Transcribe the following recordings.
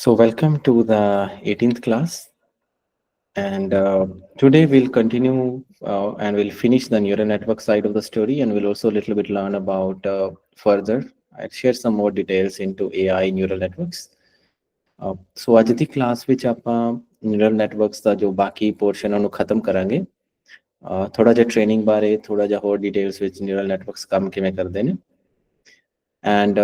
So welcome to the 18th class. And uh, today we'll continue uh, and we'll finish the neural network side of the story and we'll also a little bit learn about uh, further. I'll share some more details into AI neural networks. Uh, so ਅੱਜ ਦੀ class ਵਿੱਚ ਆਪਾਂ neural networks ਦਾ ਜੋ ਬਾਕੀ portion ਉਹਨੂੰ ਖਤਮ ਕਰਾਂਗੇ ਅਹ ਥੋੜਾ ਜਿਹਾ ਟ੍ਰੇਨਿੰਗ ਬਾਰੇ ਥੋੜਾ ਜਿਹਾ ਹੋਰ ਡਿਟੇਲਸ ਵਿੱਚ ਨਿਊਰਲ ਨੈਟਵਰਕਸ ਕੰਮ ਕਿਵੇਂ ਕਰਦੇ ਨੇ ਐਂਡ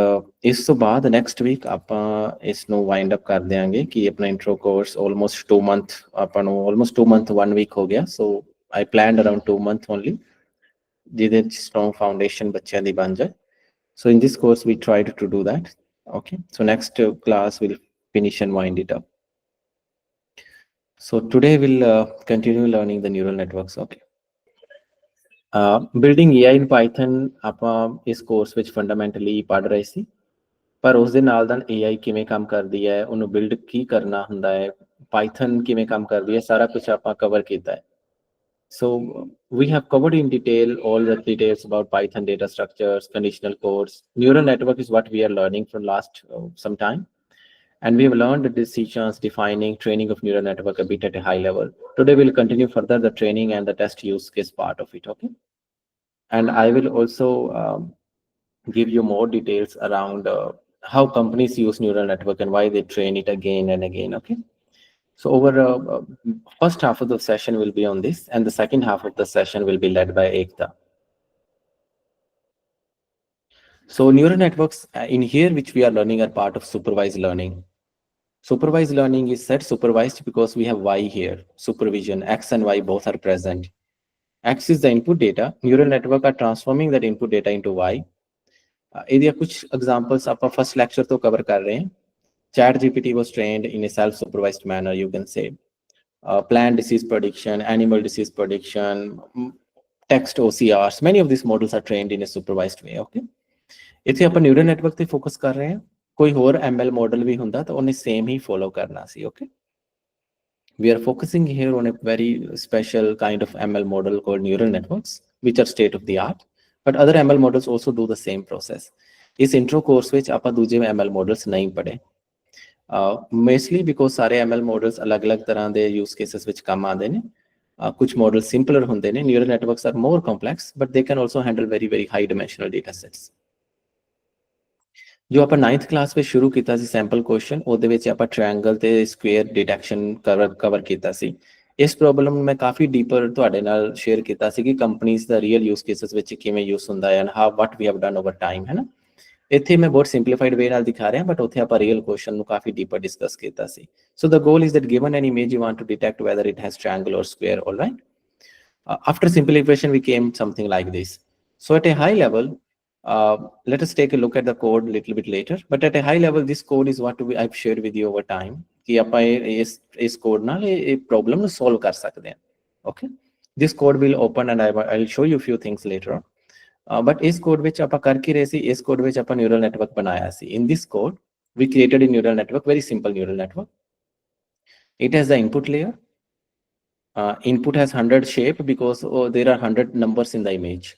ਇਸ ਤੋਂ ਬਾਅਦ ਨੈਕਸਟ ਵੀਕ ਆਪਾਂ ਇਸ ਨੂੰ ਵਾਈਂਡ ਅਪ ਕਰ ਦਿਆਂਗੇ ਕਿ ਆਪਣਾ ਇੰਟਰੋ ਕੋਰਸ ਆਲਮੋਸਟ 2 ਮੰਥ ਆਪਾਂ ਨੂੰ ਆਲਮੋਸਟ 2 ਮੰਥ 1 ਵੀਕ ਹੋ ਗਿਆ so I planned around 2 month only ਜਿਹਦੇ ਵਿੱਚ ਸਟਰੋਂਗ ਫਾਊਂਡੇਸ਼ਨ ਬੱਚਿਆਂ ਦੀ ਬਣ ਜਾਏ so in this course we tried to do that okay so next uh, class will finish and wind it up so today we'll uh, continue learning the neural networks okay uh, building AI in Python ਆਪਾਂ ਇਸ course ਵਿੱਚ ਫੰਡਾਮੈਂਟਲੀ ਪੜ੍ਹ ਰਹੇ ਸੀ ਪਰ ਉਸ ਦੇ ਨਾਲ ਨਾਲ AI ਕਿਵੇਂ ਕੰਮ ਕਰਦੀ ਹੈ ਉਹਨੂੰ ਬਿਲਡ ਕੀ ਕਰਨਾ ਹੁੰਦਾ ਹੈ Python ਕਿਵੇਂ ਕੰਮ ਕਰਦੀ ਹੈ ਸਾਰਾ ਕੁਝ ਆਪਾਂ ਕਵਰ ਕੀਤਾ ਹੈ so we have covered in detail all the details about Python data structures, conditional codes. Neural network is what we are learning from last uh, some time. And we have learned the decisions, defining, training of neural network a bit at a high level. Today we'll continue further the training and the test use case part of it, okay? And I will also um, give you more details around uh, how companies use neural network and why they train it again and again, okay? So over uh, uh, first half of the session will be on this, and the second half of the session will be led by Ekta. So neural networks uh, in here, which we are learning are part of supervised learning. Supervised learning is said supervised because we have Y here, supervision, X and Y both are present. X is the input data. Neural network are transforming that input data into Y. Uh, ਇਹਦੀਆਂ ਕੁਝ examples ਆਪਾਂ first lecture ਤੋਂ cover ਕਰ ਰਹੇ ਹਾਂ. Chat GPT was trained in a self-supervised manner, you can say. Uh, plant disease prediction, animal disease prediction, mm, text OCRs, many of these models are trained in a supervised way, okay? ਇੱਥੇ ਆਪਾਂ neural network ਤੇ focus ਕਰ ਰਹੇ ਹਾਂ ਕੋਈ ਹੋਰ ML model ਵੀ ਹੁੰਦਾ ਤਾਂ ਉਹਨੇ ਸੇਮ ਹੀ ਫੋਲੋ ਕਰਨਾ ਸੀ okay we are focusing here on a very special kind of ML model called neural networks, which are state of the art. But other ML models also do the same process. ਇਸ intro course ਵਿੱਚ ਆਪਾਂ ਦੂਜੇ ML models ਨਹੀਂ ਪੜ੍ਹੇ ਮੇਸਲੀ because ਸਾਰੇ ML models ਅਲੱਗ-ਅਲੱਗ ਤਰ੍ਹਾਂ ਦੇ ਯੂਜ਼ ਕੇਸਸ ਵਿੱਚ ਕੰਮ ਆਉਂਦੇ ਨੇ ਕੁਝ ਮਾਡਲ ਸਿੰਪਲਰ ਹੁੰਦੇ ਨੇ neural networks are more complex but they can also handle very very high dimensional data sets ਜੋ ਆਪਾਂ 9th ਕਲਾਸ ਵਿੱਚ ਸ਼ੁਰੂ ਕੀਤਾ ਸੀ ਸੈਂਪਲ ਕੁਐਸਚਨ ਉਹਦੇ ਵਿੱਚ ਆਪਾਂ ਟ੍ਰਾਇੰਗਲ ਤੇ ਸਕੁਅਰ ਡਿਟੈਕਸ਼ਨ ਕਵਰ ਕਵਰ ਕੀਤਾ ਸੀ। ਇਸ ਪ੍ਰੋਬਲਮ ਨੂੰ ਮੈਂ ਕਾਫੀ ਡੀਪਰ ਤੁਹਾਡੇ ਨਾਲ ਸ਼ੇਅਰ ਕੀਤਾ ਸੀ ਕਿ ਕੰਪਨੀਆਂ ਦਾ ਰੀਅਲ ਯੂਜ਼ ਕੇਸਸ ਵਿੱਚ ਕਿਵੇਂ ਯੂਜ਼ ਹੁੰਦਾ ਹੈ and how what we have done over time ਹੈ ਨਾ? ਇੱਥੇ ਮੈਂ ਬਹੁਤ ਸਿੰਪਲੀਫਾਈਡ ਵੇ ਨਾਲ ਦਿਖਾ ਰਿਹਾ ਬਟ ਉੱਥੇ ਆਪਾਂ ਰੀਅਲ ਕੁਐਸਚਨ ਨੂੰ ਕਾਫੀ ਡੀਪਰ ਡਿਸਕਸ ਕੀਤਾ ਸੀ। So the goal is that given an image you want to detect whether it has triangle or square all right uh, after simplification we came something like this. So at a uh, let us take a look at the code a little bit later but at a high level this code is what we, i've shared with you over time ਕਿ ਆਪਾਂ ਇਹ- ਇਸ ਇਸ code ਨਾਲ ਇਹ ਇਹ problem ਨੂੰ solve ਕਰ ਸਕਦੇ ਹਾਂ okay this code will open and I, will- I'll show you a few things later on but ਇਸ ਕੋਡ ਵਿੱਚ ਆਪਾਂ ਕਰ ਕੀ ਰਹੇ ਸੀ ਇਸ ਕੋਡ ਵਿੱਚ ਆਪਾਂ ਨਿਊਰਲ ਨੈਟਵਰਕ ਬਣਾਇਆ ਸੀ in this code we created a neural network very simple neural network it has the input layer uh, input has 100 shape because oh, there are 100 numbers in the image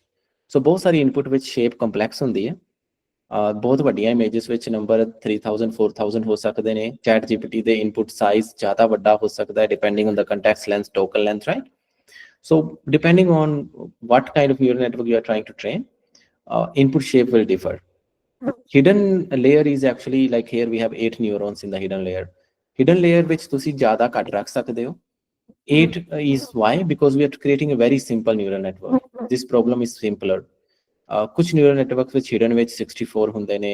So ਬਹੁਤ ਸਾਰੀ input ਵਿੱਚ shape complex ਹੁੰਦੀ ਹੈ uh, ਬਹੁਤ ਵੱਡੀਆਂ images ਵਿੱਚ number 3000 4000 ਹੋ ਸਕਦੇ ਨੇ chat gpt ਦੇ input size ਜ਼ਿਆਦਾ ਵੱਡਾ ਹੋ ਸਕਦਾ ਹੈ depending on the context length token length right so depending on what kind of neural network you are trying to train uh, input shape will differ hidden layer is actually like here we have eight neurons in the hidden layer hidden layer ਵਿੱਚ ਤੁਸੀਂ ਜ਼ਿਆਦਾ ਘੱਟ ਰੱਖ ਸਕਦੇ ਹੋ 8 is why because we are creating a very simple neural network this problem is simpler uh, ਕੁਝ neural networks ਵਿੱਚ hidden ਵਿੱਚ 64 ਹੁੰਦੇ ਨੇ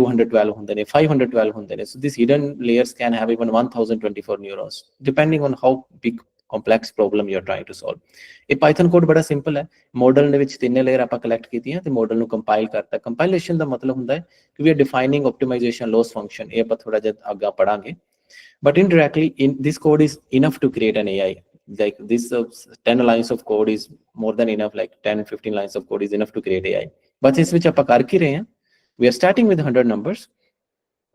212 ਹੁੰਦੇ ਨੇ 512 ਹੁੰਦੇ ਨੇ so these hidden layers can have even 1024 neurons depending on how big complex problem you are trying to solve ਇਹ ਪਾਈਥਨ ਕੋਡ ਬੜਾ ਸਿੰਪਲ ਹੈ ਮਾਡਲ ਦੇ ਵਿੱਚ ਤਿੰਨੇ ਲੇਅਰ ਆਪਾਂ ਕਲੈਕਟ ਕੀਤੀਆਂ ਤੇ ਮਾਡਲ ਨੂੰ ਕੰਪਾਈਲ ਕਰਤਾ ਕੰਪਾਈਲੇਸ਼ਨ ਦਾ ਮਤਲਬ ਹੁੰਦਾ ਹੈ ਕਿ we are defining optimisation loss function ਇਹ ਆਪਾਂ ਥੋੜਾ ਜਿਹਾ ਅੱਗਾ ਪੜਾਂਗੇ but indirectly in this code is enough to create an ai like this uh, 10 lines of code is more than enough like 10 15 lines of code is enough to create ai but ਇਸ ਵਿੱਚ ਆਪਾਂ ਕਰ ਕੀ ਰਹੇ ਹਾਂ we are starting with 100 numbers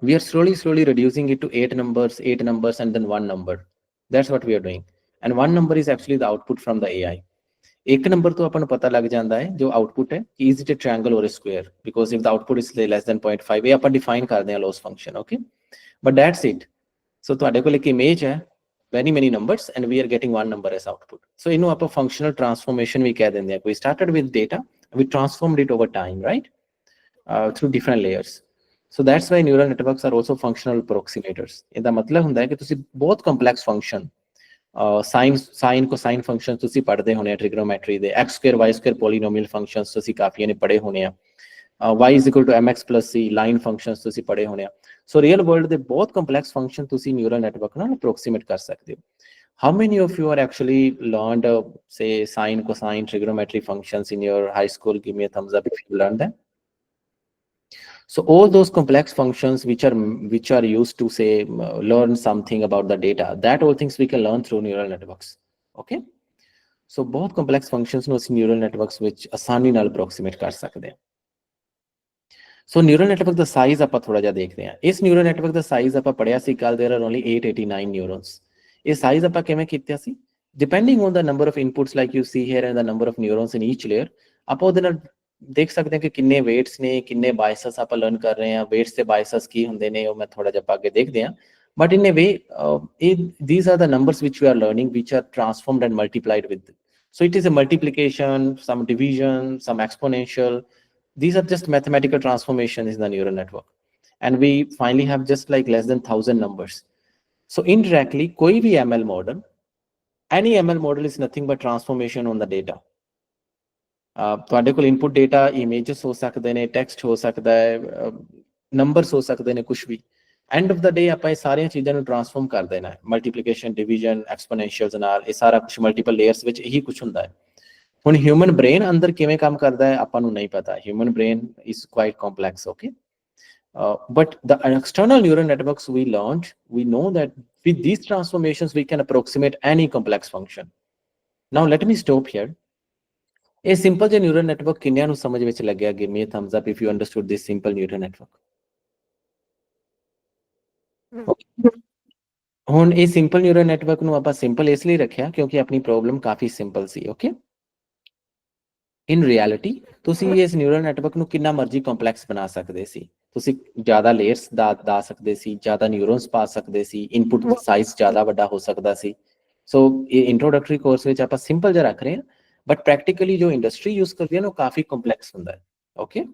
we are slowly slowly reducing it to 8 numbers 8 numbers and then one number that's what we are doing and one number is actually the output from the ai ਇੱਕ number ਤੋਂ ਆਪਾਂ ਨੂੰ ਪਤਾ ਲੱਗ ਜਾਂਦਾ ਹੈ ਜੋ output ਹੈ ਕਿ is it a triangle or a square because if the output is say less than 0.5 ਇਹ ਆਪਾਂ ਡਿਫਾਈਨ ਕਰਦੇ ਹਾਂ loss function okay but that's it ਸੋ ਤੁਹਾਡੇ ਕੋਲ ਇੱਕ ਇਮੇਜ ਹੈ many many numbers and we are getting one number as output so ਇਹਨੂੰ ਆਪਾਂ functional transformation ਵੀ ਕਹਿ ਦਿੰਦੇ ਆ we started with data we transformed it over time right uh, through different layers so that's why neural networks are also functional approximators ਇਹਦਾ ਮਤਲਬ ਹੁੰਦਾ ਹੈ ਕਿ ਤੁਸੀਂ ਬਹੁਤ complex function sine sine cosine functions ਤੁਸੀਂ ਪੜ੍ਹਦੇ ਹੋਣੇ ਆ ਟ੍ਰਿਗਨੋਮੈਟਰੀ ਦੇ x square y square polynomial functions ਤੁਸੀਂ ਕਾਫੀਆਂ ਨੇ ਪੜ੍ਹੇ ਹੋਣੇ ਆ y mx c line functions ਤੁਸੀਂ ਪੜ੍ਹੇ ਹੋਣੇ ਆ ਸੋ ਰੀਅਲ ਵਰਲਡ ਦੇ ਬਹੁਤ ਕੰਪਲੈਕਸ ਫੰਕਸ਼ਨ ਤੁਸੀਂ ਨਿਊਰਲ ਨੈਟਵਰਕ ਨਾਲ ਅਪਰੋਕਸੀਮੇਟ ਕਰ ਸਕਦੇ ਹੋ how many of you are actually learned uh, say sine cosine trigonometry functions in your high school give me a thumbs up if you learned them so all those complex functions which are which are used to say uh, learn something about the data that all things we can learn through neural networks okay so ਬਹੁਤ complex functions ਨੂੰ ਅਸੀਂ neural networks ਵਿੱਚ ਆਸਾਨੀ ਨਾਲ approximate ਕਰ ਸਕਦੇ ਹਾਂ ਸੋ neural network ਦਾ ਸਾਈਜ਼ ਆਪਾਂ ਥੋੜਾ ਜਿਹਾ ਦੇਖਦੇ ਹਾਂ ਇਸ ਨਿਊਰਲ ਨੈਟਵਰਕ ਦਾ ਸਾਈਜ਼ ਆਪਾਂ ਪੜਿਆ ਸੀ ਕੱਲ देयर आर ਓਨਲੀ 889 ਨਿਊਰons ਇਹ ਸਾਈਜ਼ ਆਪਾਂ ਕਿਵੇਂ ਕੀਤਾ ਸੀ depending on the number of inputs like you see here and the number of neurons in each layer ਆਪਾਂ ਉਹਦੇ ਨਾਲ ਦੇਖ ਸਕਦੇ ਹਾਂ ਕਿ ਕਿੰਨੇ weights ਨੇ ਕਿੰਨੇ biases ਆਪਾਂ ਲਰਨ ਕਰ ਰਹੇ ਹਾਂ weights ਤੇ biases ਕੀ ਹੁੰਦੇ ਨੇ ਉਹ ਮੈਂ ਥੋੜਾ ਜਿਹਾ ਅੱਗੇ ਦੇਖਦੇ ਹਾਂ but in a way uh, it, these are the numbers which we are learning which are transformed and multiplied with so it is a multiplication some division some exponential these are just mathematical transformations in the neural network. And we finally have just like less than 1000 numbers. So indirectly koi bhi ml model any ml model is nothing but transformation on the data. Uh particular input data images ho sakde ne text ho sakda hai uh, numbers ho sakde ne kuch bhi. End of the day apa eh sare cheezan transform kar dena hai. Multiplication division exponentials and all eh sara kuch multiple layers vich ehi kuch hunda hai. ਹੁਣ human brain ਅੰਦਰ ਕਿਵੇਂ ਕੰਮ ਕਰਦਾ ਹੈ ਆਪਾਂ ਨੂੰ ਨਹੀਂ ਪਤਾ human brain is quite complex okay but the external neural networks we launched, we know that with these transformations, we can approximate any complex function. Now, let me stop here. A simple ਜਿਹਾ neural network ਕਿੰਨਿਆਂ ਨੂੰ ਸਮਝ ਵਿੱਚ ਲੱਗਿਆ give me a thumbs up if you understood this simple neural network. ਹੁਣ ਇਹ simple neural network ਨੂੰ ਆਪਾਂ ਸਿੰਪਲ ਇਸ ਲਈ ਰੱਖਿਆ ਕਿਉਂਕਿ ਆਪਣੀ ਪ੍ਰੋਬਲਮ ਕਾਫੀ ਸਿੰਪਲ ਸੀ ਓਕੇ ਇਨ ਰਿਐਲਿਟੀ ਤੁਸੀਂ ਇਸ ਨਿਊਰਲ ਨੈਟਵਰਕ ਨੂੰ ਕਿੰਨਾ ਮਰਜ਼ੀ ਕੰਪਲੈਕਸ ਬਣਾ ਸਕਦੇ ਸੀ। ਤੁਸੀਂ ਜ਼ਿਆਦਾ ਲੇਅਰਸ ਦਾ ਦਾ ਸਕਦੇ ਸੀ ਜ਼ਿਆਦਾ ਨਿਊਰons ਪਾ ਸਕਦੇ ਸੀ ਇਨਪੁਟ ਸਾਈਜ਼ ਜ਼ਿਆਦਾ ਵੱਡਾ ਹੋ ਸਕਦਾ ਸੀ। ਸੋ ਇਹ ਇੰਟਰੋਡਕਟਰੀ ਕੋਰਸ ਵਿੱਚ ਆਪਾਂ ਸਿੰਪਲ ਜਿਹਾ ਰੱਖ ਰਹੇ ਹਾਂ ਬਟ ਪ੍ਰੈਕਟੀਕਲੀ ਜੋ ਇੰਡਸਟਰੀ ਯੂਜ਼ ਕਰਦੀ ਹੈ ਨਾ ਉਹ ਕਾਫੀ ਕੰਪਲੈਕਸ ਹੁੰਦਾ ਹੈ ਓਕੇ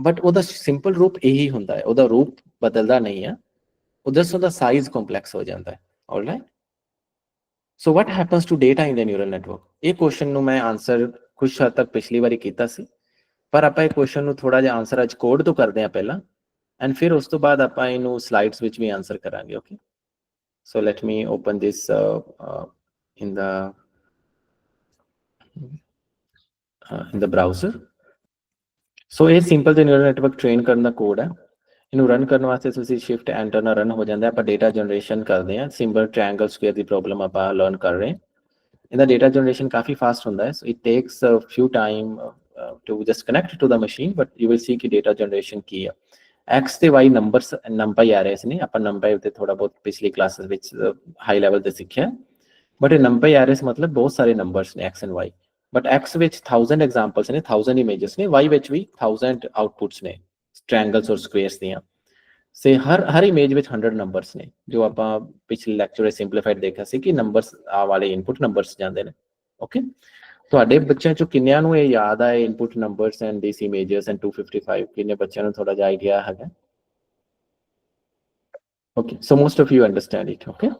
ਬਟ ਉਹਦਾ ਸਿੰਪਲ ਰੂਪ ਇਹੀ ਹੁੰਦਾ ਹੈ ਉਹਦਾ ਰੂਪ ਬਦਲਦਾ ਨਹੀਂ ਹੈ ਉਧਰ ਸੋ ਦਾ ਸਾਈਜ਼ ਕੰਪਲੈਕਸ ਹੋ ਜਾਂਦਾ ਹੈ alright so what happens to data in the neural network ਇਹ ਕੁਐਸਚਨ ਨੂੰ ਮੈਂ ਆਨਸਰ ਕੁਝ ਹੱਦ ਤੱਕ ਪਿਛਲੀ ਵਾਰੀ ਕੀਤਾ ਸੀ। ਪਰ ਆਪਾਂ ਇਹ ਕੁਐਸਚਨ ਨੂੰ ਥੋੜਾ ਜਿਹਾ ਆਨਸਰ ਅੱਜ ਕੋਡ ਤੋਂ ਕਰਦੇ ਹਾਂ ਪਹਿਲਾਂ ਐਂਡ ਫਿਰ ਉਸ ਤੋਂ ਬਾਅਦ ਆਪਾਂ ਇਹਨੂੰ ਸਲਾਈਡਸ ਵਿੱਚ ਵੀ ਆਨਸਰ ਕਰਾਂਗੇ okay so let me open this in the in the browser so ਇਹ ਸਿੰਪਲ ਜਿਹਾ ਨਿਊਰਲ ਨੈਟਵਰਕ ਟ੍ਰੇਨ ਕਰਨ ਦਾ ਕੋਡ ਹੈ। ਇਹਨੂੰ ਰਨ ਕਰਨ ਵਾਸਤੇ ਤੁਸੀਂ ਸ਼ਿਫਟ ਐਂਟਰ ਨਾਲ ਰਨ ਹੋ ਜਾਂਦਾ ਆਪਾਂ ਡਾਟਾ ਜਨਰੇਸ਼ਨ ਕਰਦੇ ਹਾਂ। ਸਿੰਬਲ ਟ੍ਰਾਇੰਗਲ ਸਕੁਅਰ ਦੀ ਪ੍ਰੋਬਲਮ ਆਪਾਂ ਲਰਨ ਕਰ ਰਹੇ ਹਾਂ। ਇਹਦਾ ਡਾਟਾ ਜਨਰੇਸ਼ਨ ਕਾਫੀ ਫਾਸਟ ਹੁੰਦਾ ਹੈ so it takes a few time to just connect to the machine but you will see ਕਿ ਡਾਟਾ ਜਨਰੇਸ਼ਨ ਕੀ ਹੈ x ਤੇ y ਨੰਬਰਸ ਨੰਬਰ ਆ ਰਹੇ ਸੀ ਨੇ ਆਪਾਂ ਨੰਬਰ ਤੇ ਥੋੜਾ ਬਹੁਤ ਪਿਛਲੀ ਕਲਾਸਿਸ ਵਿੱਚ ਹਾਈ ਲੈਵਲ ਤੇ ਸਿੱਖਿਆ ਬਟ ਇਹ ਨੰਬਰ ਆ ਰਹੇ ਸੀ ਮਤਲਬ ਬਹੁਤ ਸਾਰੇ ਨੰਬਰਸ ਨੇ x and y but x ਵਿੱਚ 1000 ਐਗਜ਼ਾਮਪਲਸ ਨੇ 1000 ਇਮੇजेस ਨੇ y ਵਿੱਚ ਵੀ 1000 ਆਊਟਪੁਟਸ ਨੇ ਟ੍ਰਾਇੰਗਲਸ ਔਰ ਸਕੁਅਰਸ ਦੀਆਂ ਸੇ ਹਰ ਹਰ ਇਮੇਜ ਵਿੱਚ 100 ਨੰਬਰਸ ਨੇ, ਜੋ ਆਪਾਂ ਪਿਛਲੇ ਲੈਕਚਰ ਵਿੱਚ ਸਿੰਪਲੀਫਾਈਡ ਦੇਖਿਆ ਸੀ ਕਿ ਨੰਬਰਸ ਆ ਵਾਲੇ ਇਨਪੁਟ ਨੰਬਰਸ ਜਾਂਦੇ ਨੇ ਓਕੇ ਤੁਹਾਡੇ ਬੱਚਿਆਂ ਚੋਂ ਕਿੰਨਿਆਂ ਨੂੰ ਇਹ ਯਾਦ ਆ input numbers and these images and 255 ਕਿੰਨੇ ਬੱਚਿਆਂ ਨੂੰ ਥੋੜਾ ਜਿਹਾ ਆਈਡੀਆ ਹੈਗਾ? Okay so most of you understand it okay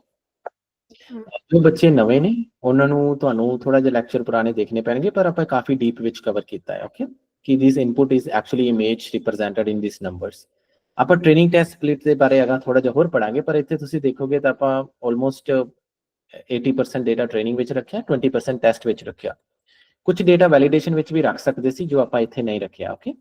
ਜੋ ਬੱਚੇ ਨਵੇਂ ਨੇ, ਉਹਨਾਂ ਨੂੰ ਤੁਹਾਨੂੰ ਥੋੜਾ ਜਿਹਾ ਲੈਕਚਰ ਪੁਰਾਣੇ ਦੇਖਣੇ ਪੈਣਗੇ, ਪਰ ਆਪਾਂ ਕਾਫੀ ਡੀਪ ਵਿੱਚ ਕਵਰ ਕੀਤਾ ਹੈ ਓਕੇ ਕਿ this input is actually image represented in this numbers ਆਪਾਂ ਟ੍ਰੇਨਿੰਗ ਟੈਸਟ ਸਪਲਿਟ ਦੇ ਬਾਰੇ ਅਗਾ ਥੋੜਾ ਜਿਹਾ ਹੋਰ ਪੜਾਂਗੇ ਪਰ ਇੱਥੇ ਤੁਸੀਂ ਦੇਖੋਗੇ ਤਾਂ ਆਪਾਂ ਆਲਮੋਸਟ 80% ਡਾਟਾ ਟ੍ਰੇਨਿੰਗ ਵਿੱਚ ਰੱਖਿਆ 20% ਟੈਸਟ ਵਿੱਚ ਰੱਖਿਆ। ਕੁਝ ਡਾਟਾ ਵੈਲੀਡੇਸ਼ਨ ਵਿੱਚ ਵੀ ਰੱਖ ਸਕਦੇ ਸੀ ਜੋ ਆਪਾਂ ਇੱਥੇ ਨਹੀਂ ਰੱਖਿਆ okay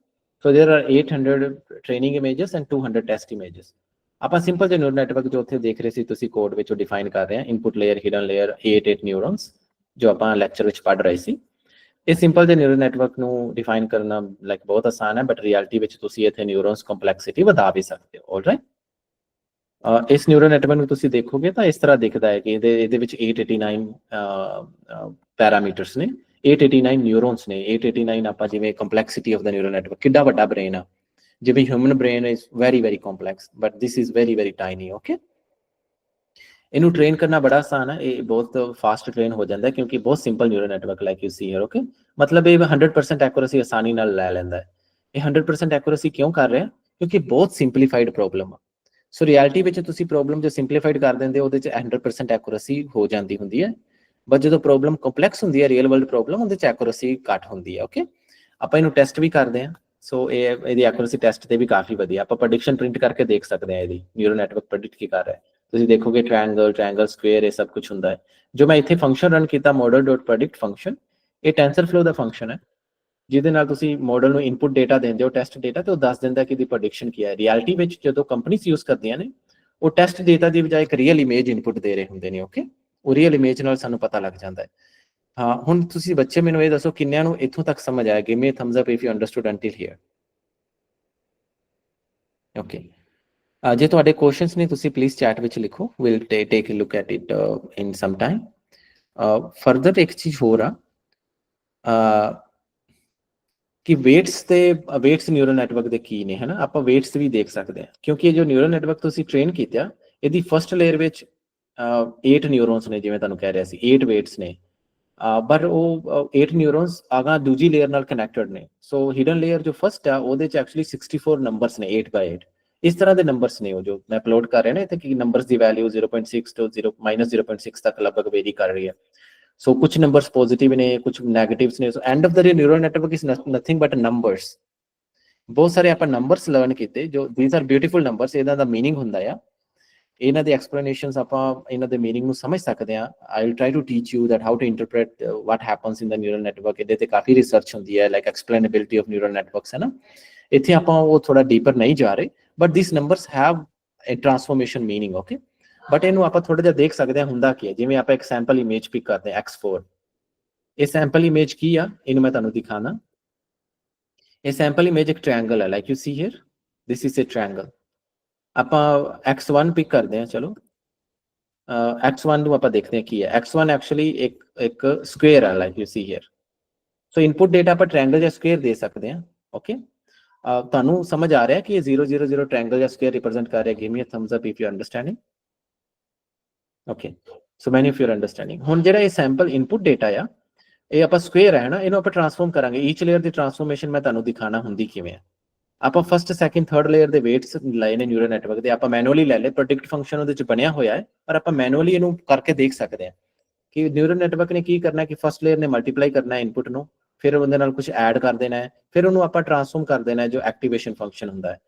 so there are 800 training images and 200 test images ਆਪਾਂ ਸਿੰਪਲ ਜਿਹਾ ਨਿਊਰਲ ਨੈਟਵਰਕ ਜੋ ਉੱਥੇ ਦੇਖ ਰਹੇ ਸੀ, ਤੁਸੀਂ ਕੋਡ ਵਿੱਚ ਉਹ ਡਿਫਾਈਨ ਕਰ ਰਹੇ ਆ input layer hidden layer 88 neurons ਜੋ ਆਪਾਂ ਲੈਕਚਰ ਵਿੱਚ ਪੜ ਰਹੇ ਸੀ। ਇਹ ਸਿੰਪਲ ਜਿਹੇ ਨਿਊਰਲ ਨੈਟਵਰਕ ਨੂੰ ਡਿਫਾਈਨ ਕਰਨਾ ਲਾਈਕ ਬਹੁਤ ਆਸਾਨ ਹੈ ਬਟ ਰਿਐਲਿਟੀ ਵਿੱਚ ਤੁਸੀਂ ਇੱਥੇ ਨਿਊਰੋਨਸ ਕੰਪਲੈਕਸਿਟੀ ਵਧਾ ਵੀ ਸਕਦੇ ਹੋ ਆਲਰਾਈਟ ਇਸ ਨਿਊਰਲ ਨੈਟਵਰਕ ਨੂੰ ਤੁਸੀਂ ਦੇਖੋਗੇ ਤਾਂ ਇਸ ਤਰ੍ਹਾਂ ਦਿਖਦਾ ਹੈ ਕਿ ਇਹਦੇ ਇਹਦੇ ਵਿੱਚ 889 ਪੈਰਾਮੀਟਰਸ ਨੇ 889 ਨਿਊਰੋਨਸ ਨੇ 889 ਆਪਾਂ ਜਿਵੇਂ complexity of the neural network ਕਿੱਡਾ ਵੱਡਾ ਬ੍ਰੇਨ ਆ। ਜਿਵੇਂ human brain is very very complex but this is very very tiny okay ਇਹਨੂੰ ਟ੍ਰੇਨ ਕਰਨਾ ਬੜਾ ਆਸਾਨ ਹੈ, ਇਹ ਬਹੁਤ ਫਾਸਟ ਟ੍ਰੇਨ ਹੋ ਜਾਂਦਾ ਕਿਉਂਕਿ ਬਹੁਤ simple neural network like you see here okay ਮਤਲਬ ਇਹ 100% ਐਕੂਰੇਸੀ ਆਸਾਨੀ ਨਾਲ ਲੈ ਲੈਂਦਾ ਹੈ। ਇਹ 100% ਐਕੂਰੇਸੀ ਕਿਉਂ ਕਰ ਰਿਹਾ? ਕਿਉਂਕਿ ਬਹੁਤ ਸਿੰਪਲੀਫਾਈਡ ਪ੍ਰੋਬਲਮ ਆ। ਸੋ ਰਿਐਲਿਟੀ ਵਿੱਚ ਤੁਸੀਂ ਪ੍ਰੋਬਲਮ ਜੋ ਸਿੰਪਲੀਫਾਈਡ ਕਰ ਦਿੰਦੇ ਹੋ, ਉਹਦੇ ਚ 100% ਐਕੂਰੇਸੀ ਹੋ ਜਾਂਦੀ ਹੁੰਦੀ ਹੈ। ਬਟ ਜਦੋਂ ਪ੍ਰੋਬਲਮ ਕੰਪਲੈਕਸ ਹੁੰਦੀ ਹੈ ਰੀਅਲ ਵਰਲਡ ਪ੍ਰੋਬਲਮ ਉਹਦੇ ਚ ਐਕੂਰੇਸੀ ਘੱਟ ਹੁੰਦੀ ਹੈ ਓਕੇ ਆਪਾਂ ਇਹਨੂੰ ਟੈਸਟ ਵੀ ਕਰਦੇ ਹਾਂ। ਸੋ ਇਹ, ਇਹਦੀ ਐਕੂਰੇਸੀ ਟੈਸਟ ਤੇ ਵੀ ਕਾਫੀ ਵਧੀਆ। ਆਪਾਂ ਪ੍ਰੈਡਿਕਸ਼ਨ ਪ੍ਰਿੰਟ ਕਰਕੇ ਦੇਖ ਸਕਦੇ ਹਾਂ ਇਹਦੀ। ਨਿਊਰਲ ਨੈਟਵਰਕ ਪ੍ਰੈਡਿਕਟ ਕੀ ਕਰ ਰਿਹਾ ਹੈ। ਤੁਸੀਂ ਦੇਖੋਗੇ ਟ੍ਰਾਇੰਗਲ ਟ੍ਰਾਇੰਗਲ ਸਕੁਅਰ ਇਹ ਸਭ ਕੁਝ ਹੁੰਦਾ ਹੈ। ਜੋ ਮੈਂ ਇੱਥੇ ਫੰਕਸ਼ਨ ਰਨ ਕੀਤਾ model.predict ਫੰਕਸ਼ਨ ਇਹ ਟੈਂਸਰਫਲੋ ਦਾ ਫੰਕਸ਼ਨ ਹੈ। ਜਿਹਦੇ ਨਾਲ ਤੁਸੀਂ ਮਾਡਲ ਨੂੰ ਇਨਪੁਟ ਡਾਟਾ ਦਿੰਦੇ ਹੋ ਟੈਸਟ ਡਾਟਾ ਤੇ ਉਹ ਦੱਸ ਦਿੰਦਾ ਕਿ ਦੀ ਪ੍ਰੈਡਿਕਸ਼ਨ ਕੀ ਹੈ। ਰਿਐਲਿਟੀ ਵਿੱਚ ਜਦੋਂ ਕੰਪਨੀਆਂ ਯੂਜ਼ ਕਰਦੀਆਂ ਨੇ, ਉਹ ਟੈਸਟ ਡਾਟਾ ਦੀ ਬਜਾਏ ਇੱਕ ਰੀਅਲ ਇਮੇਜ ਇਨਪੁਟ ਦੇ ਰਹੇ ਹੁੰਦੇ ਨੇ ਓਕੇ ਉਹ ਰੀਅਲ ਇਮੇਜ ਨਾਲ ਸਾਨੂੰ ਪਤਾ ਲੱਗ ਜਾਂਦਾ ਹੈ। ਹਾਂ, ਹੁਣ ਤੁਸੀਂ ਬੱਚੇ ਮੈਨੂੰ ਇਹ ਦੱਸੋ, ਕਿੰਨਿਆਂ ਨੂੰ ਇੱਥੋਂ ਤੱਕ ਸਮਝ ਆਇਆ? Give me thumbs up if you understood until here okay ਜੇ ਤੁਹਾਡੇ ਕੁਐਸਚਨਸ ਨੇ, ਤੁਸੀਂ ਪਲੀਜ਼ ਚੈਟ ਵਿੱਚ ਲਿਖੋ। Will take a look at it in some time further ਇੱਕ ਚੀਜ਼ ਹੋਰ ਆ। ਕਿ weights ਤੇ, weights ਨਿਊਰਲ ਨੈਟਵਰਕ ਦੇ ਕੀ ਨੇ, ਹਨਾ? ਆਪਾਂ weights ਵੀ ਦੇਖ ਸਕਦੇ ਹਾਂ। ਕਿਉਂਕਿ ਇਹ ਜੋ ਨਿਊਰਲ ਨੈਟਵਰਕ ਤੁਸੀਂ ਟ੍ਰੇਨ ਕੀਤਾ, ਇਹਦੀ ਫਰਸਟ ਲੇਅਰ ਵਿੱਚ 8 ਨਿਊਰੋਨਸ ਨੇ, ਜਿਵੇਂ ਤੁਹਾਨੂੰ ਕਹਿ ਰਿਹਾ ਸੀ। 8 weights ਨੇ। ਬਟ ਉਹ 8 ਨਿਊਰੋਨਸ ਆਗਾ ਦੂਜੀ ਲੇਅਰ ਨਾਲ ਕਨੈਕਟਡ ਨੇ। ਸੋ ਹਿਡਨ ਲੇਅਰ ਜੋ ਫਰਸਟ ਆ, ਉਹਦੇ ਚ ਐਕਚੁਅਲੀ 64 ਨੰਬਰਸ ਨੇ 8 ਬਾਈ 8 ਇਸ ਤਰ੍ਹਾਂ ਦੇ ਨੰਬਰਸ ਨੇ ਉਹ ਜੋ ਮੈਂ ਅਪਲੋਡ ਕਰ ਰਿਹਾ ਨਾ ਇੱਥੇ ਕਿ ਨੰਬਰਸ ਦੀ ਵੈਲਿਊ 0.6 ਤੋਂ 0 0.6 ਤੱਕ ਲਗਭਗ ਵੇਰੀ ਕਰ ਰਹੀ ਹੈ ਸੋ ਕੁਝ ਨੰਬਰਸ ਪੋਜ਼ਿਟਿਵ ਨੇ ਕੁਝ ਨੈਗੇਟਿਵਸ ਨੇ so end of the day neural network is nothing but numbers ਬਹੁਤ ਸਾਰੇ ਆਪਾਂ ਨੰਬਰਸ ਲਰਨ ਕੀਤੇ ਜੋ ਥੀਸ ਆਰ ਬਿਊਟੀਫੁਲ ਨੰਬਰਸ ਇਹਦਾ ਦਾ मीनिंग ਹੁੰਦਾ ਆ ਇਹਨਾਂ ਦੇ ਐਕਸਪਲੇਨੇਸ਼ਨਸ ਆਪਾਂ ਇਹਨਾਂ ਦੇ मीनिंग ਨੂੰ ਸਮਝ ਸਕਦੇ ਆ I will try to teach you that how to interpret what happens in the neural network ਇਹਦੇ ਤੇ ਕਾਫੀ ਰਿਸਰਚ ਹੁੰਦੀ ਹੈ like explainability of neural networks ਹੈ ਨਾ ਇੱਥੇ ਆਪਾਂ ਉਹ ਥੋੜਾ ਡੀਪਰ ਨਹੀਂ ਜਾ ਰਹੇ But these numbers have a transformation meaning, okay? But ਇਹਨੂੰ ਆਪਾਂ ਥੋੜਾ ਜਿਹਾ ਦੇਖ ਸਕਦੇ ਹਾਂ, ਹੁੰਦਾ ਕੀ ਹੈ? ਜਿਵੇਂ ਆਪਾਂ ਇੱਕ ਸੈਂਪਲ ਇਮੇਜ ਪਿਕ ਕਰਦੇ ਹਾਂ x4 ਇਹ ਸੈਂਪਲ ਇਮੇਜ ਕੀ ਆ? ਇਹਨੂੰ ਮੈਂ ਤੁਹਾਨੂੰ ਦਿਖਾਣਾ। ਇਹ ਸੈਂਪਲ ਇਮੇਜ ਇੱਕ ਟ੍ਰਾਇੰਗਲ ਹੈ like you see here this is a triangle ਆਪਾਂ x1 ਪਿਕ ਕਰਦੇ ਹਾਂ, ਚਲੋ। x1 ਨੂੰ ਆਪਾਂ ਦੇਖਦੇ ਹਾਂ ਕੀ ਹੈ। X1 ਐਕਚੁਅਲੀ ਇੱਕ ਇੱਕ ਸਕੁਅਰ ਹੈ like you see here so input data ਆਪਾਂ ਟ੍ਰਾਇੰਗਲ ਜਾਂ ਸਕੁਅਰ ਦੇ ਸਕਦੇ ਹਾਂ ਓਕੇ ਤੁਹਾਨੂੰ ਸਮਝ ਆ ਰਿਹਾ ਕਿ ਇਹ 0 0 0 ਟ੍ਰਾਇੰਗਲ ਜਾਂ ਸਕੁਅਰ ਰਿਪਰੈਜ਼ੈਂਟ ਕਰ ਰਿਹਾ give me a thumbs up if you understanding okay so many of you understanding ਹੁਣ ਜਿਹੜਾ ਇਹ ਸੈਂਪਲ ਇਨਪੁਟ ਡਾਟਾ ਆ, ਇਹ ਆਪਾਂ ਸਕੁਅਰ ਹੈ ਨਾ? ਇਹਨੂੰ ਆਪਾਂ ਟਰਾਂਸਫਾਰਮ ਕਰਾਂਗੇ। ਈਚ ਲੇਅਰ ਦੀ ਟਰਾਂਸਫਾਰਮੇਸ਼ਨ ਮੈਂ ਤੁਹਾਨੂੰ ਦਿਖਾਣਾ ਹੁੰਦੀ ਕਿਵੇਂ ਆ। ਆਪਾਂ ਫਸਟ ਸੈਕਿੰਡ ਥਰਡ ਲੇਅਰ ਦੇ weights ਲਏ ਨੇ ਨਿਊਰਲ ਨੈਟਵਰਕ ਦੇ। ਆਪਾਂ ਮੈਨੂਅਲੀ ਲੈ ਲਏ। ਪ੍ਰੈਡਿਕਟ ਫੰਕਸ਼ਨ ਉਹਦੇ ਚ ਬਣਿਆ ਹੋਇਆ ਹੈ, ਪਰ ਆਪਾਂ ਮੈਨੂਅਲੀ ਇਹਨੂੰ ਕਰਕੇ ਦੇਖ ਸਕਦੇ ਹਾਂ ਕਿ ਨਿਊਰਲ ਨੈਟਵਰਕ ਨੇ ਕੀ ਕਰਨਾ ਕਿ ਫਸਟ ਲੇਅਰ ਨੇ ਮਲਟੀਪਲਾਈ ਕਰਨਾ ਹੈ ਇਨਪੁਟ ਨੂੰ। ਫਿਰ ਉਹਦੇ ਨਾਲ ਕੁਝ ਐਡ ਕਰ ਦੇਣਾ ਹੈ, ਫਿਰ ਉਹਨੂੰ ਆਪਾਂ ਟਰਾਂਸਫਾਰਮ ਕਰ ਦੇਣਾ ਹੈ ਜੋ ਐਕਟੀਵੇਸ਼ਨ ਫੰਕਸ਼ਨ ਹੁੰਦਾ ਹੈ।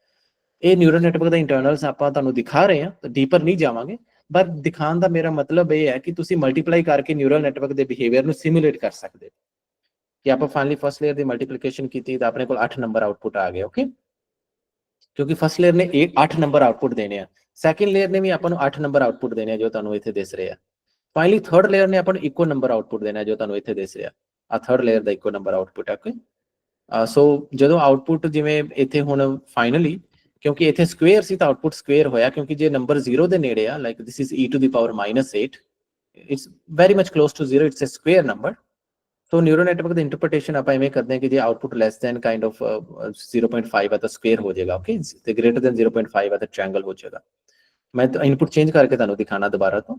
ਇਹ ਨਿਊਰਲ ਨੈਟਵਰਕ ਦਾ ਇੰਟਰਨਲਸ ਆਪਾਂ ਤੁਹਾਨੂੰ ਦਿਖਾ ਰਹੇ ਹਾਂ, ਤਾਂ ਡੀਪਰ ਨਹੀਂ ਜਾਵਾਂਗੇ ਪਰ ਦਿਖਾਉਣ ਦਾ ਮੇਰਾ ਮਤਲਬ ਇਹ ਹੈ ਕਿ ਤੁਸੀਂ ਮਲਟੀਪਲਾਈ ਕਰਕੇ ਨਿਊਰਲ ਨੈਟਵਰਕ ਦੇ ਬਿਹੇਵੀਅਰ ਨੂੰ ਸਿਮੂਲੇਟ ਕਰ ਸਕਦੇ ਹੋ। ਕਿ ਆਪਾਂ ਫਾਈਨਲੀ ਫਸਟ ਲੇਅਰ ਦੀ ਮਲਟੀਪਲੀਕੇਸ਼ਨ ਕੀਤੀ ਤਾਂ ਆਪਣੇ ਕੋਲ 8 ਨੰਬਰ ਆਊਟਪੁੱਟ ਆ ਗਏ ਓਕੇ ਕਿਉਂਕਿ ਫਸਟ ਲੇਅਰ ਨੇ 8 ਨੰਬਰ ਆਊਟਪੁੱਟ ਦੇਣੇ ਆ। ਸੈਕਿੰਡ ਲੇਅਰ ਨੇ ਵੀ ਆਪਾਂ ਨੂੰ 8 ਨੰਬਰ ਆਊਟਪੁੱਟ ਦੇਣੇ ਆ ਜੋ ਤੁਹਾਨੂੰ ਇੱਥੇ ਦਿਸ ਰਿਹਾ। ਫਾਈਨਲੀ ਥਰਡ ਲੇਅਰ ਨੇ ਆਪਾਂ ਨੂੰ ਇੱਕੋ ਨੰਬਰ ਆਊਟਪੁੱਟ ਦੇਣਾ ਜੋ ਤੁਹਾਨੂੰ ਇੱਥੇ ਦਿਸ ਰਿਹਾ। ਆ ਥਰਡ ਲੇਅਰ ਦਾ ਇੱਕੋ ਨੰਬਰ ਆਊਟਪੁੱਟ ਆ ਓਕੇ ਸੋ ਜਦੋਂ ਆਊਟਪੁੱਟ ਜਿਵੇਂ ਇੱਥੇ ਹੁਣ ਫਾਈਨਲੀ ਕਿਉਂਕਿ ਇੱਥੇ ਸਕੁਅਰ ਸੀ ਤਾਂ ਆਊਟਪੁੱਟ ਸਕੁਅਰ ਹੋਇਆ, ਕਿਉਂਕਿ ਜੇ ਨੰਬਰ 0 ਦੇ ਨੇੜੇ ਆ like this is e to the power -8 it's very much close to 0 it's a square number so neural network the interpretation ਆਪਾਂ ਐਵੇਂ ਕਰਦੇ ਹਾਂ ਕਿ ਜੇ output less than kind of 0.5 ਆ ਤਾਂ ਸਕੁਅਰ ਹੋ ਜਾਏਗਾ ਓਕੇ ਤੇ ਗ੍ਰੇਟਰ ਦੈਨ 0.5 ਆ ਤਾਂ ਟ੍ਰਾਇੰਗਲ ਹੋ ਜਾਏਗਾ। ਮੈਂ ਇਨਪੁਟ ਚੇਂਜ ਕਰਕੇ ਤੁਹਾਨੂੰ ਦਿਖਾਣਾ ਦੁਬਾਰਾ ਤੋਂ।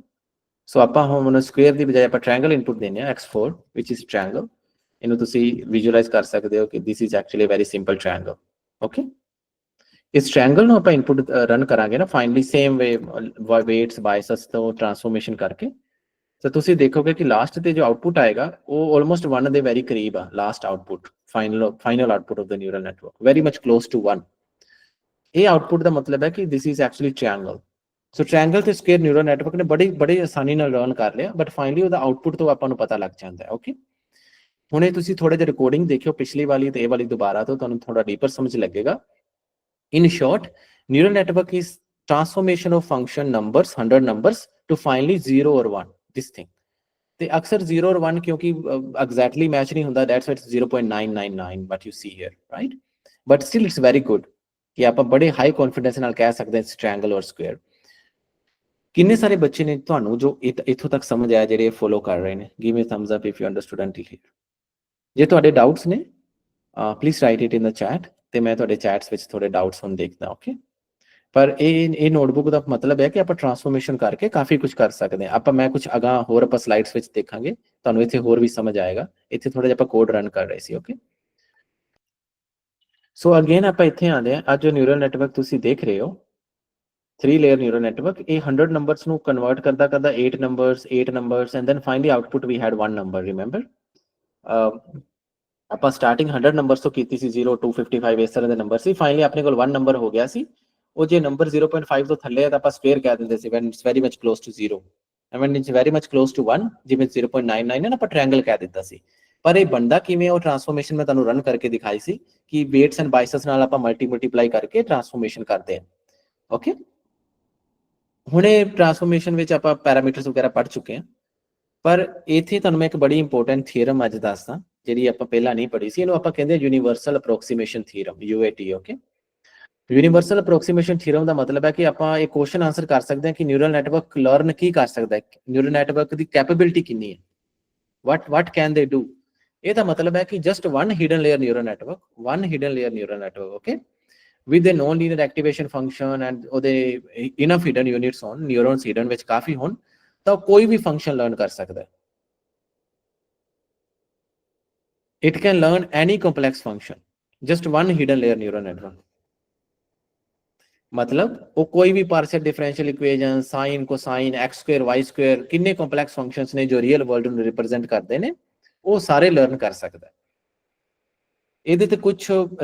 ਸੋ ਆਪਾਂ ਹੁਣ ਸਕੁਅਰ ਦੀ ਬਜਾਏ ਆਪਾਂ ਟ੍ਰਾਇੰਗਲ ਇਨਪੁਟ ਦੇਣੇ ਆ x4 which is triangle. ਇਹਨੂੰ ਤੁਸੀਂ ਵਿਜ਼ੂਅਲਾਈਜ਼ ਕਰ ਸਕਦੇ ਹੋ ਕਿ this is actually very simple simple okay ਇਸ ਟ੍ਰਾਇੰਗਲ ਨੂੰ ਆਪਾਂ ਇਨਪੁਟ ਰਨ ਕਰਾਂਗੇ ਨਾ finally same way weights, biases ਤੋਂ ਟਰਾਂਸਫਾਰਮੇਸ਼ਨ ਕਰਕੇ। ਤਾਂ ਤੁਸੀਂ ਦੇਖੋਗੇ ਕਿ ਲਾਸਟ ਤੇ ਜੋ ਆਉਟਪੁੱਟ ਆਏਗਾ, ਉਹ ਆਲਮੋਸਟ 1 ਦੇ ਵੈਰੀ ਕਰੀਬ ਆ last output final final output of the neural network very much close to 1 ਇਹ ਆਉਟਪੁੱਟ ਦਾ ਮਤਲਬ ਹੈ ਕਿ this is actually triangle so triangle ਤੇ ਸਕੁਅਰ ਨਿਊਰਲ ਨੈਟਵਰਕ ਨੇ ਬੜੀ ਬੜੀ ਆਸਾਨੀ ਨਾਲ ਲਰਨ ਕਰ ਲਿਆ ਬਟ ਫਾਈਨਲੀ ਉਹਦਾ ਆਉਟਪੁੱਟ ਤੋਂ ਆਪਾਂ ਨੂੰ ਪਤਾ ਲੱਗ ਜਾਂਦਾ ਹੈ ਓਕੇ ਹੁਣ ਇਹ ਤੁਸੀਂ ਥੋੜਾ ਜਿਹਾ ਰਿਕਾਰਡਿੰਗ ਦੇਖਿਓ ਪਿਛਲੀ ਵਾਲੀ ਤੇ ਇਹ ਵਾਲੀ ਦੁਬਾਰਾ ਤੋਂ ਤੁਹਾਨੂੰ ਥੋੜਾ ਡੀਪਰ ਸਮਝ ਲੱਗੇਗਾ in short neural network is transformation of function numbers 100 numbers to finally 0 or 1 this thing. ਤੇ ਅਕਸਰ 0 ਔਰ 1 ਕਿਉਂਕਿ ਐਗਜ਼ੈਕਟਲੀ ਮੈਚ ਨਹੀਂ ਹੁੰਦਾ that's it's 0.999 but you see here right but still it's very good ਕਿ ਆਪਾਂ ਬੜੇ ਹਾਈ ਕੌਨਫੀਡੈਂਸ ਨਾਲ ਕਹਿ ਸਕਦੇ ਹਾਂ ਟ੍ਰਾਇੰਗਲ ਔਰ ਸਕੁਅਰ ਕਿੰਨੇ ਸਾਰੇ ਬੱਚੇ ਨੇ ਤੁਹਾਨੂੰ ਜੋ ਇੱਥੋਂ ਤੱਕ ਸਮਝ ਆਇਆ ਜਿਹੜੇ ਫੋਲੋ ਕਰ ਰਹੇ ਨੇ give me thumbs up if you understood until here ਜੇ ਤੁਹਾਡੇ ਡਾਊਟਸ ਨੇ please write it in the chat ਤੇ ਮੈਂ ਤੁਹਾਡੇ ਚੈਟਸ ਵਿੱਚ ਥੋੜੇ ਡਾਊਟਸ ਹੁਣ ਦੇਖਦਾ ਓਕੇ ਪਰ ਇਹ ਇਹ ਨੋਟਬੁੱਕ ਦਾ ਮਤਲਬ ਹੈ ਕਿ ਆਪਾਂ ਟਰਾਂਸਫਰਮੇਸ਼ਨ ਕਰਕੇ ਕਾਫੀ ਕੁਝ ਕਰ ਸਕਦੇ ਹਾਂ ਆਪਾਂ ਮੈਂ ਕੁਝ ਅਗਾ ਹੋਰ ਆਪਾਂ ਸਲਾਈਡਸ ਵਿੱਚ ਦੇਖਾਂਗੇ ਤੁਹਾਨੂੰ ਇੱਥੇ ਹੋਰ ਵੀ ਸਮਝ ਆਏਗਾ ਇੱਥੇ ਥੋੜਾ ਜਿਹਾ ਆਪਾਂ ਕੋਡ ਰਨ ਕਰ ਰਹੇ ਸੀ ਓਕੇ ਸੋ ਅਗੇਨ ਆਪਾਂ ਇੱਥੇ ਆਉਂਦੇ ਹਾਂ ਅੱਜ ਜੋ ਨਿਊਰਲ ਨੈਟਵਰਕ ਤੁਸੀਂ ਦੇਖ ਰਹੇ ਹੋ 3 layer neural network, ਇਹ 100 numbers ਨੂੰ ਕਨਵਰਟ ਕਰਦਾ ਕਰਦਾ 8 numbers 8 numbers, and then finally output we had one number, remember? Um, ਆਪਾਂ ਸਟਾਰਟਿੰਗ 100 numbers ਤੋਂ ਕੀਤੀ ਸੀ 0 2 55 ਇਸ ਤਰ੍ਹਾਂ ਦੇ ਨੰਬਰ ਸੀ। ਫਾਈਨਲੀ ਆਪਣੇ ਕੋਲ 1 ਨੰਬਰ ਹੋ ਗਿਆ ਸੀ। ਉਹ ਜੇ ਨੰਬਰ 0.5 ਤੋਂ ਥੱਲੇ ਹੈ ਤਾਂ ਆਪਾਂ ਸਕੁਅਰ ਕਹਿ ਦਿੰਦੇ ਸੀ when it's very much close to 0 and when it's very much close to 1 ਜਿਵੇਂ 0.99 ਨਾ, ਆਪਾਂ ਟ੍ਰਾਇੰਗਲ ਕਹਿ ਦਿੱਤਾ ਸੀ। ਪਰ ਇਹ ਬਣਦਾ ਕਿਵੇਂ? ਉਹ ਟਰਾਂਸਫਰਮੇਸ਼ਨ ਮੈਂ ਤੁਹਾਨੂੰ ਰਨ ਕਰਕੇ ਦਿਖਾਈ ਸੀ ਕਿ weights and biases ਨਾਲ ਆਪਾਂ ਮਲਟੀ ਮਲਟੀਪਲਾਈ ਕਰਕੇ ਟਰਾਂਸਫਰਮੇਸ਼ਨ ਕਰਦੇ ਹਾਂ। ਓਕੇ ਹੁਣੇ ਟਰਾਂਸਫਰਮੇਸ਼ਨ ਵਿੱਚ ਆਪਾਂ ਪੈਰਾਮੀਟਰਸ ਵਗੈਰਾ ਪੜ੍ਹ ਚੁੱਕੇ ਹਾਂ। ਪਰ ਇੱਥੇ ਤੁਹਾਨੂੰ ਮੈਂ ਇੱਕ ਬੜੀ ਇੰਪੋਰਟੈਂਟ ਥਿਅਰਮ ਅੱਜ ਦੱਸਦਾ, ਜਿਹੜੀ ਆਪਾਂ ਪਹਿਲਾਂ ਨਹੀਂ ਪੜ੍ਹੀ ਸੀ, ਇਹਨੂੰ ਆਪਾਂ ਕਹਿੰਦੇ universal approximation theorem UAT okay universal approximation theorem ਦਾ ਮਤਲਬ ਹੈ ਕਿ ਆਪਾਂ ਇਹ ਕੁਐਸਚਨ ਆਨਸਰ ਕਰ ਸਕਦੇ ਹਾਂ ਕਿ ਨਿਊਰਲ ਨੈਟਵਰਕ ਲਰਨ ਕੀ ਕਰ ਸਕਦਾ ਹੈ ਨਿਊਰਲ ਨੈਟਵਰਕ ਦੀ ਕੈਪੇਬਿਲਿਟੀ ਕਿੰਨੀ ਹੈ। What what can they do ਇਹਦਾ ਮਤਲਬ ਹੈ ਕਿ just one hidden layer neural network one hidden layer neural network okay with a non-linear activation function and ਉਹਦੇ ਇਨਫ ਹਿਡਨ ਯੂਨਿਟਸ ਹੋਣ ਨਿਊਰੋਨਸ ਹਿਡਨ ਵਿੱਚ ਕਾਫੀ ਹੋਣ ਤਾਂ ਕੋਈ ਵੀ ਫੰਕਸ਼ਨ ਲਰਨ ਕਰ ਸਕਦਾ ਹੈ it can learn any complex function just one hidden layer neural network ਮਤਲਬ ਉਹ ਕੋਈ ਵੀ partial differential equation sine cosine x square y square ਕਿੰਨੇ ਕੰਪਲੈਕਸ ਫੰਕਸ਼ਨਸ ਨੇ ਜੋ ਰੀਅਲ ਵਰਲਡ ਨੂੰ ਰਿਪਰੈਜ਼ੈਂਟ ਕਰਦੇ ਨੇ ਉਹ ਸਾਰੇ ਲਰਨ ਕਰ ਸਕਦਾ ਹੈ ਇਹਦੇ ਤੇ ਕੁਝ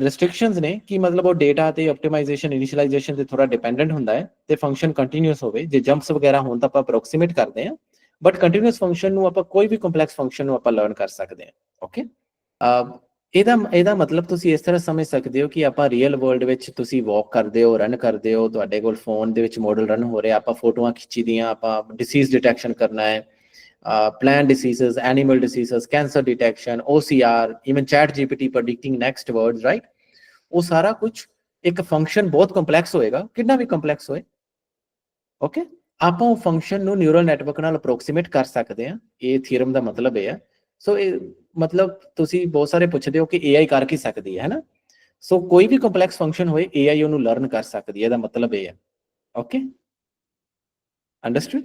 ਰੈਸਟ੍ਰਿਕਸ਼ਨਸ ਨੇ ਕਿ ਮਤਲਬ ਉਹ ਡੇਟਾ ਤੇ ਆਪਟੀਮਾਈਜ਼ੇਸ਼ਨ ਇਨੀਸ਼ੀਅਲਾਈਜ਼ੇਸ਼ਨ ਤੇ ਥੋੜਾ ਡਿਪੈਂਡੈਂਟ ਹੁੰਦਾ ਹੈ ਤੇ ਫੰਕਸ਼ਨ ਕੰਟੀਨਿਊਸ ਹੋਵੇ। ਜੇ ਜੰਪਸ ਵਗੈਰਾ ਹੋਣ ਤਾਂ ਆਪਾਂ ਅਪਰੋਕਸੀਮੇਟ ਕਰਦੇ ਹਾਂ। ਬਟ ਕੰਟੀਨਿਊਸ ਫੰਕਸ਼ਨ ਨੂੰ ਆਪਾਂ ਕੋਈ ਵੀ ਕੰਪਲੈਕਸ ਫੰਕਸ਼ਨ ਨੂੰ ਆਪਾਂ ਲਰਨ ਕਰ ਸਕਦੇ ਹਾਂ। ਓਕੇ ਇਹਦਾ ਇਹਦਾ ਮਤਲਬ ਤੁਸੀਂ ਇਸ ਤਰ੍ਹਾਂ ਸਮਝ ਸਕਦੇ ਹੋ ਕਿ ਆਪਾਂ ਰੀਅਲ ਵਰਲਡ ਵਿੱਚ ਤੁਸੀਂ ਵਾਕ ਕਰਦੇ ਹੋ ਰਨ ਕਰਦੇ ਹੋ, ਤੁਹਾਡੇ ਕੋਲ ਫੋਨ ਦੇ ਵਿੱਚ ਮਾਡਲ ਰਨ ਹੋ ਰਿਹਾ, ਆਪਾਂ ਫੋਟੋਆਂ ਖਿੱਚੀ ਦੀਆਂ, ਆਪਾਂ ਡਿਸੀਜ਼ ਡਿਟੈਕਸ਼ਨ ਕਰਨਾ ਹੈ। Uh, plant diseases, animal diseases, cancer detection, OCR, even chat GPT predicting next words, right? ਉਹ ਸਾਰਾ ਕੁਝ ਇੱਕ ਫੰਕਸ਼ਨ ਬਹੁਤ ਕੰਪਲੈਕਸ ਹੋਏਗਾ ਕਿੰਨਾ ਵੀ ਕੰਪਲੈਕਸ ਹੋਏ ਓਕੇ ਆਪਾਂ ਉਹ ਫੰਕਸ਼ਨ ਨੂੰ ਨਿਊਰਲ ਨੈਟਵਰਕ ਨਾਲ ਅਪਰੋਕਸੀਮੇਟ ਕਰ ਸਕਦੇ ਹਾਂ ਇਹ ਥਿਅਰਮ ਦਾ ਮਤਲਬ ਇਹ ਹੈ ਸੋ ਇਹ ਮਤਲਬ ਤੁਸੀਂ ਬਹੁਤ ਸਾਰੇ ਪੁੱਛਦੇ ਹੋ ਕਿ AI ਕਰ ਕੀ ਸਕਦੀ ਹੈ ਹੈਨਾ ਸੋ ਕੋਈ ਵੀ ਕੰਪਲੈਕਸ ਫੰਕਸ਼ਨ ਹੋਏ AI ਉਹਨੂੰ ਲਰਨ ਕਰ ਸਕਦੀ ਹੈ ਇਹਦਾ ਮਤਲਬ ਇਹ ਹੈ ਓਕੇ ਅੰਡਰਸਟੂਡ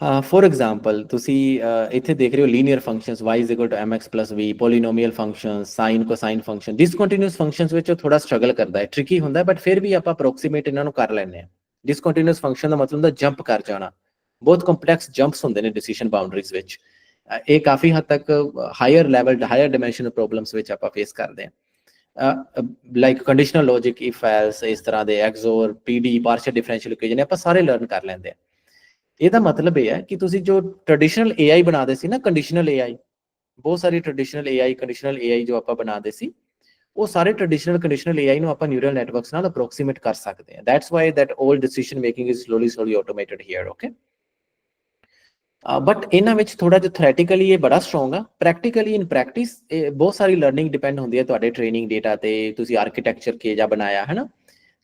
ਫੋਰ ਐਗਜ਼ਾਮਪਲ ਤੁਸੀਂ ਇੱਥੇ ਦੇਖ ਰਹੇ ਹੋ linear functions y mx v polynomial function sine cosine function discontinuous functions ਵਿੱਚ ਉਹ ਥੋੜਾ ਸਟਰਗਲ ਕਰਦਾ ਹੈ ਟ੍ਰਿਕੀ ਹੁੰਦਾ ਬਟ ਫਿਰ ਵੀ ਆਪਾਂ ਅਪਰੋਕਸੀਮੇਟ ਇਹਨਾਂ ਨੂੰ ਕਰ ਲੈਂਦੇ ਹਾਂ। ਡਿਸਕੰਟੀਨਿਊਸ ਫੰਕਸ਼ਨ ਦਾ ਮਤਲਬ ਹੁੰਦਾ ਜੰਪ ਕਰ ਜਾਣਾ। ਬਹੁਤ ਕੰਪਲੈਕਸ ਜੰਪਸ ਹੁੰਦੇ ਨੇ ਡਿਸੀਜਨ ਬਾਉਂਡਰੀਜ਼ ਵਿੱਚ। ਇਹ ਕਾਫੀ ਹੱਦ ਤੱਕ higher level higher dimensional problems ਵਿੱਚ ਆਪਾਂ ਫੇਸ ਕਰਦੇ ਹਾਂ। Like conditional logic if else ਇਸ ਤਰ੍ਹਾਂ ਦੇ XOR PD partial differential equation ਆਪਾਂ ਸਾਰੇ ਲਰਨ ਕਰ ਲੈਂਦੇ ਹਾਂ। ਇਹਦਾ ਮਤਲਬ ਇਹ ਹੈ ਕਿ ਤੁਸੀਂ ਜੋ ਟ੍ਰੈਡੀਸ਼ਨਲ AI ਬਣਾਦੇ ਸੀ ਨਾ ਕੰਡੀਸ਼ਨਲ AI ਬਹੁਤ ਸਾਰੀ ਟ੍ਰੈਡੀਸ਼ਨਲ AI ਕੰਡੀਸ਼ਨਲ AI ਜੋ ਆਪਾਂ ਬਣਾਦੇ ਸੀ, ਉਹ ਸਾਰੇ ਟ੍ਰੈਡੀਸ਼ਨਲ ਕੰਡੀਸ਼ਨਲ AI ਨੂੰ ਆਪਾਂ ਨਿਊਰਲ ਨੈਟਵਰਕਸ ਨਾਲ ਅਪਰੋਕਸੀਮੇਟ ਕਰ ਸਕਦੇ ਹਾਂ। That's why that 올 decision making is slowly slowly automated here okay but ਇਹਨਾਂ ਵਿੱਚ ਥੋੜਾ ਜਿਹਾ ਥਿਓਰੈਟੀਕਲੀ ਇਹ ਬੜਾ ਸਟਰੋਂਗ ਆ। ਪ੍ਰੈਕਟੀਕਲੀ ਇਨ ਪ੍ਰੈਕਟਿਸ ਬਹੁਤ ਸਾਰੀ ਲਰਨਿੰਗ ਡਿਪੈਂਡ ਹੁੰਦੀ ਹੈ ਤੁਹਾਡੇ ਟ੍ਰੇਨਿੰਗ ਡੇਟਾ ਤੇ, ਤੁਸੀਂ ਆਰਕੀਟੈਕਚਰ ਕੀ ਜਾਂ ਬਣਾਇਆ ਹੈ ਨਾ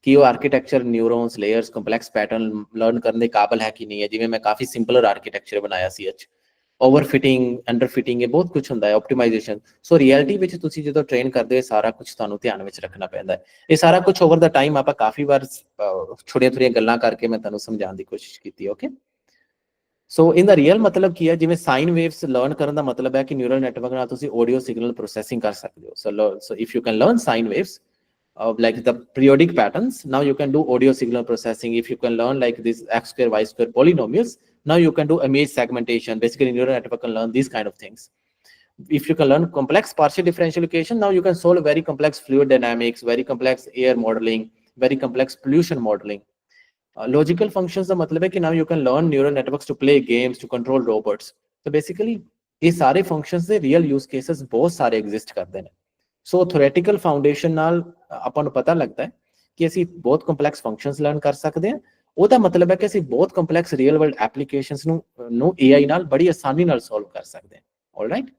ਕਿ ਉਹ architecture neurons layers complex pattern learn ਕਰਨ ਦੇ ਕਾਬਿਲ ਹੈ ਕਿ ਨਹੀਂ ਹੈ। ਜਿਵੇਂ ਮੈਂ ਕਾਫੀ ਸਿੰਪਲਰ ਆਰਕੀਟੈਕਚਰ ਬਣਾਇਆ ਸੀ ਅੱਜ। ਓਵਰ ਫਿਟਿੰਗ ਅੰਡਰ ਫਿਟਿੰਗ ਇਹ ਬਹੁਤ ਕੁਝ ਹੁੰਦਾ ਹੈ ਆਪਟੀਮਾਈਜ਼ੇਸ਼ਨ ਸੋ ਰਿਐਲਿਟੀ ਵਿੱਚ ਤੁਸੀਂ ਜਦੋਂ ਟ੍ਰੇਨ ਕਰਦੇ ਹੋ ਸਾਰਾ ਕੁਝ ਤੁਹਾਨੂੰ ਧਿਆਨ ਵਿੱਚ ਰੱਖਣਾ ਪੈਂਦਾ ਹੈ। ਇਹ ਸਾਰਾ ਕੁਝ ਓਵਰ ਦਾ ਟਾਈਮ ਆਪਾਂ ਕਾਫੀ ਵਾਰ ਛੋਟੀਆਂ ਛੋਟੀਆਂ ਗੱਲਾਂ ਕਰਕੇ ਮੈਂ ਤੁਹਾਨੂੰ ਸਮਝਾਉਣ ਦੀ ਕੋਸ਼ਿਸ਼ ਕੀਤੀ ਓਕੇ ਸੋ ਇਹਦਾ ਰੀਅਲ ਮਤਲਬ ਕੀ ਹੈ? ਜਿਵੇਂ ਸਾਈਨ ਵੇਵਸ ਲਰਨ ਕਰਨ ਦਾ ਮਤਲਬ ਹੈ ਕਿ ਨਿਊਰਲ ਨੈਟਵਰਕ ਨਾਲ ਤੁਸੀਂ ਆਡੀਓ ਸਿਗਨਲ ਪ੍ਰੋਸੈਸਿੰਗ ਕਰ ਸਕਦੇ ਹੋ। So so if you can learn sine waves of like the periodic patterns. Now you can do audio signal processing. If you can learn like this x square y square polynomials now you can do image segmentation. Basically neural network can learn these kind of things. If you can learn complex partial differential equation now you can solve very complex fluid dynamics very complex air modeling very complex pollution modeling. Uh, logical functions. का मतलब है कि now you can learn neural networks to play games to control robots तो basically ये सारे functions the real use cases बहुत सारे ਸੋ theoretical foundation ਨਾਲ ਆਪਾਂ ਨੂੰ ਪਤਾ ਲੱਗਦਾ ਹੈ ਕਿ ਅਸੀਂ ਬਹੁਤ ਕੰਪਲੈਕਸ ਫੰਕਸ਼ਨਸ ਲਰਨ ਕਰ ਸਕਦੇ ਹਾਂ। ਉਹਦਾ ਮਤਲਬ ਹੈ ਕਿ ਅਸੀਂ ਬਹੁਤ ਕੰਪਲੈਕਸ ਰੀਅਲ ਵਰਲਡ ਐਪਲੀਕੇਸ਼ਨਸ ਨੂੰ ਨੂੰ AI ਨਾਲ ਬੜੀ ਆਸਾਨੀ ਨਾਲ ਸੋਲਵ ਕਰ ਸਕਦੇ ਹਾਂ। ਆਲਰਾਈਟ